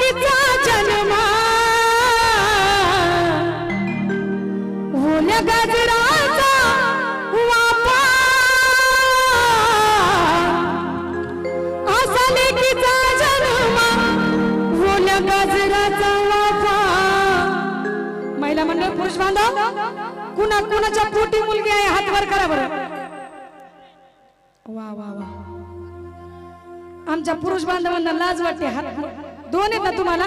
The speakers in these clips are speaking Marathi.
लेकीचा जन्म. ओल्या गजराचा वापा असा लेकीचा जन्म. ओल्या गजराचा वापा महिला मंडळ पुरुष बांधव कुणा कुणाच्या पोटी मुलगी आहे? हात वर करा बरं. वा वा वा. आमच्या पुरुष बांधवांना लाज वाटते. हात दोन आहेत ना तुम्हाला?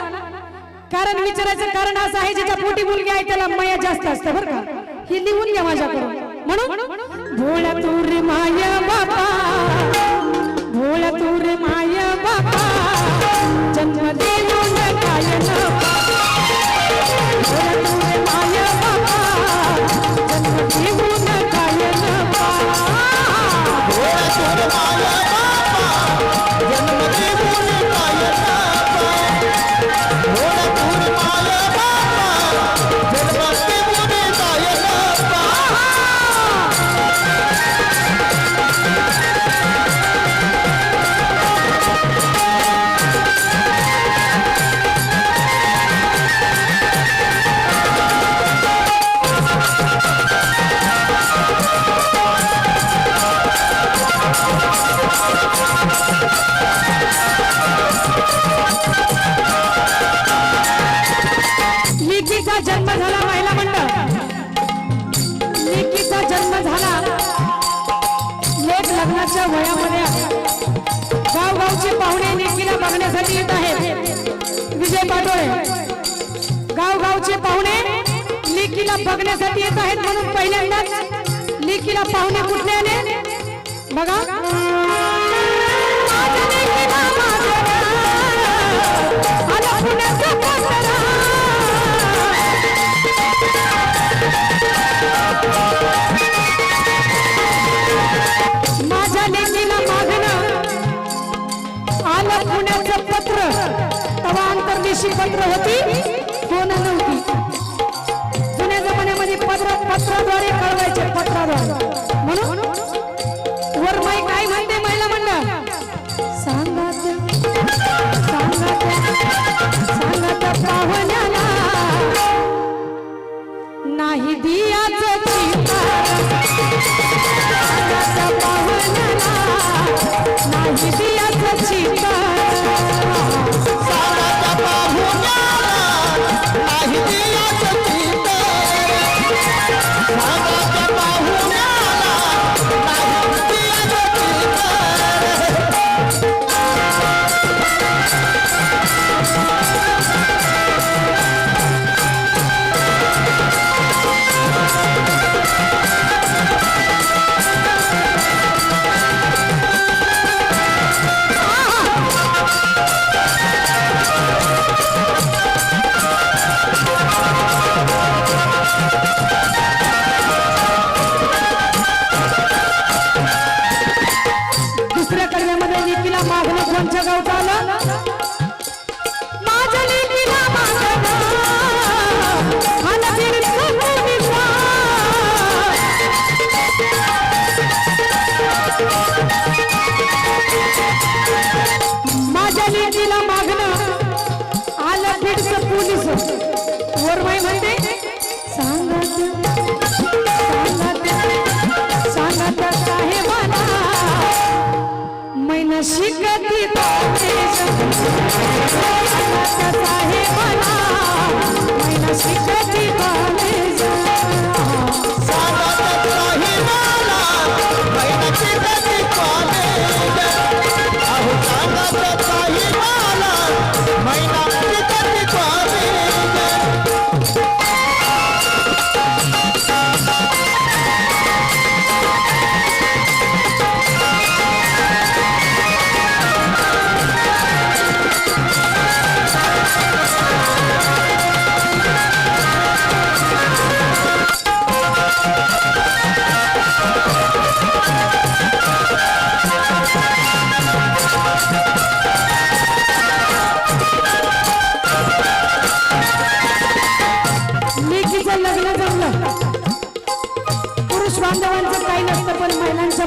कारण विचारायचं कारण असं आहे ज्याच्या पोटी मुलगी आहे त्याला मया जास्त असतं बरं का? ही लिहून घ्या माझ्याकडून. म्हणून? भोळ्या तूर माया बाबा लेकीला बघण्यासाठी येत आहेत म्हणून पहिल्यांदाच लेकीला पाहुणे कुठल्याने बघा.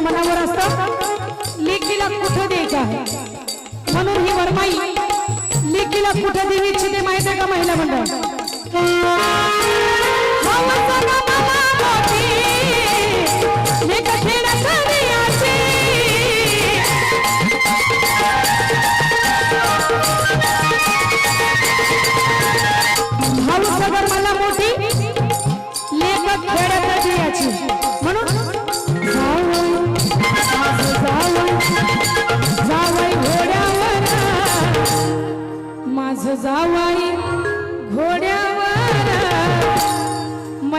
मनावर असतं. लेकीला कुठं द्यायचं आहे? म्हणून ही वरमाई लेकीला कुठं देऊ इच्छिते माहिती आहे का महिला मंडळ?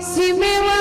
se meu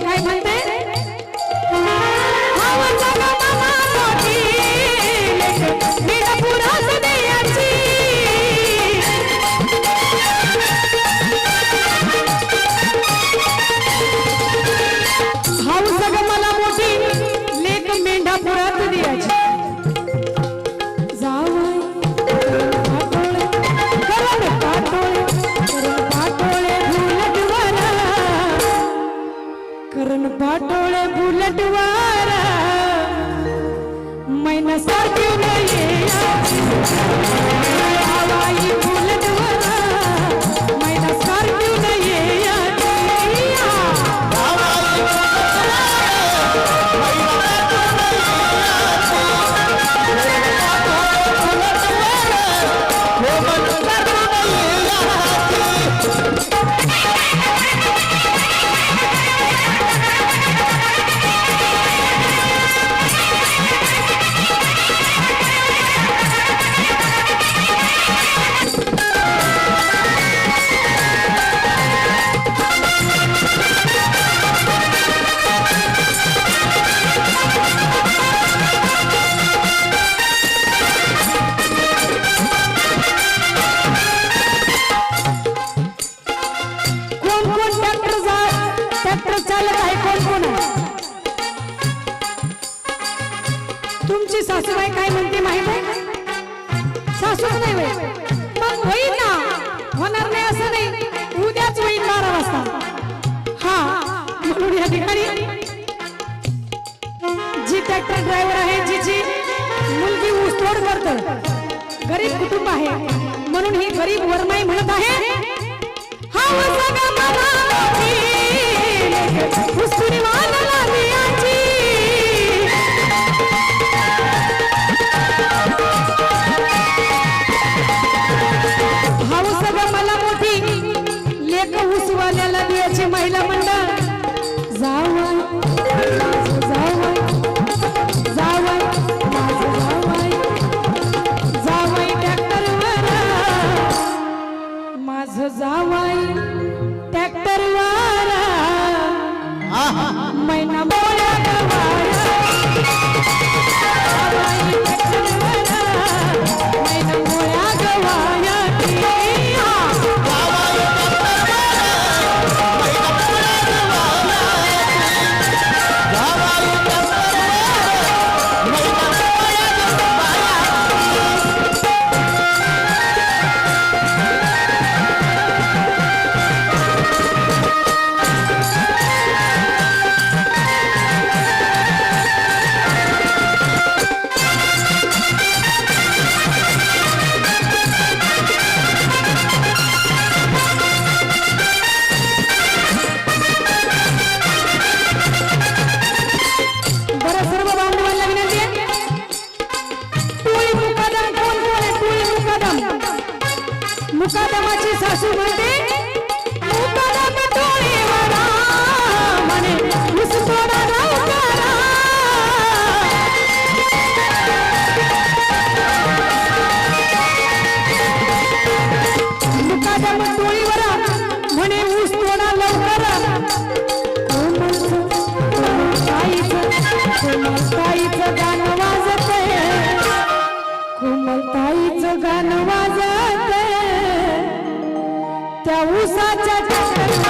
ঠাই ঠাই ঠাই उलटवारा मैना साथ नहीं धड भरत गरीब कुटुंब आहे. म्हणून हे गरीब वरमाई म्हणत आहे हा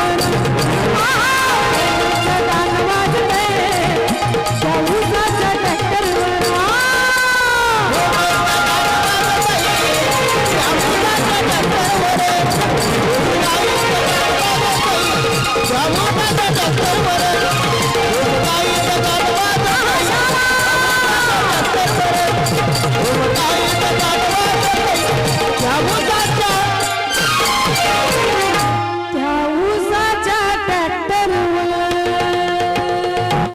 na na